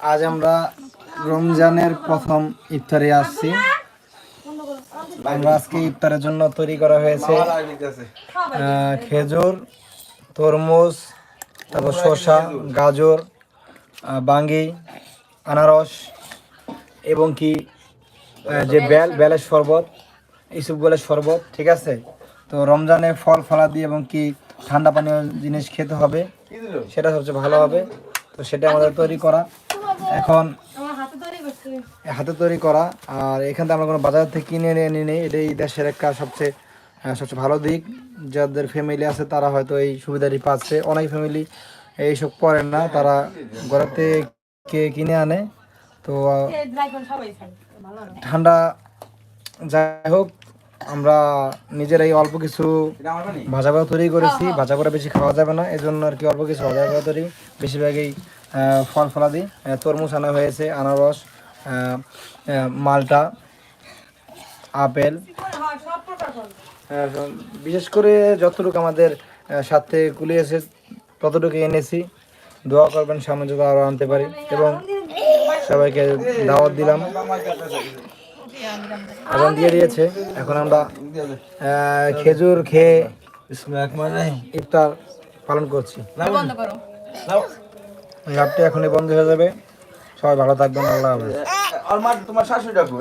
আজ আমরা রমজানের প্রথম ইফতারে আসছি। আমরা আজকে ইফতারের জন্য তৈরি করা হয়েছে খেজুর তরমুজ তারপর শসা গাজর বাঙ্গি আনারস এবং কি যে বেল বেলের শরবত এইসবগুলোর শরবত ঠিক আছে? তো রমজানে ফল ফলাদি এবং কি ঠান্ডা পানীয় জিনিস খেতে হবে সেটা সবচেয়ে ভালো হবে। তো সেটা আমাদের তৈরি করা। এখন হাতে তৈরি করা আর এখান থেকে আমরা কোনো বাজার থেকে কিনে এনে নিই নেই। এটাই দেশের একটা সবচেয়ে সবচেয়ে ভালো দিক। যাদের ফ্যামিলি আছে তারা হয়তো এই সুবিধাটি পাচ্ছে। অনেক ফ্যামিলি এইসব করেন না। তারা ঘরেতে কে কিনে আনে। তো ঠান্ডা যাই হোক আমরা নিজেরাই অল্প কিছু ভাজা করা তৈরি করেছি। ভাজা করে বেশি খাওয়া যাবে না। এই জন্য আর কি অল্প কিছু ভাজা করা তৈরি। বেশিরভাগই ফল ফলাদি তরমুজ আনা হয়েছে আনারস মালটা আপেল। বিশেষ করে যতটুকু আমাদের সাথে কুলিয়েছে ততটুকু এনেছি। দোয়া করবেন সামনে যদি আরও আনতে পারি। এবং সবাইকে দাওয়াত দিলাম। আজান দিয়ে দিয়েছে। এখন আমরা খেজুর খেয়ে ইফতার পালন করছি। লাভটি এখনই বন্ধ হয়ে যাবে। সবাই ভালো থাকবেন আল্লাহ হাফেজ। তোমার শাশুড়ি ডাকো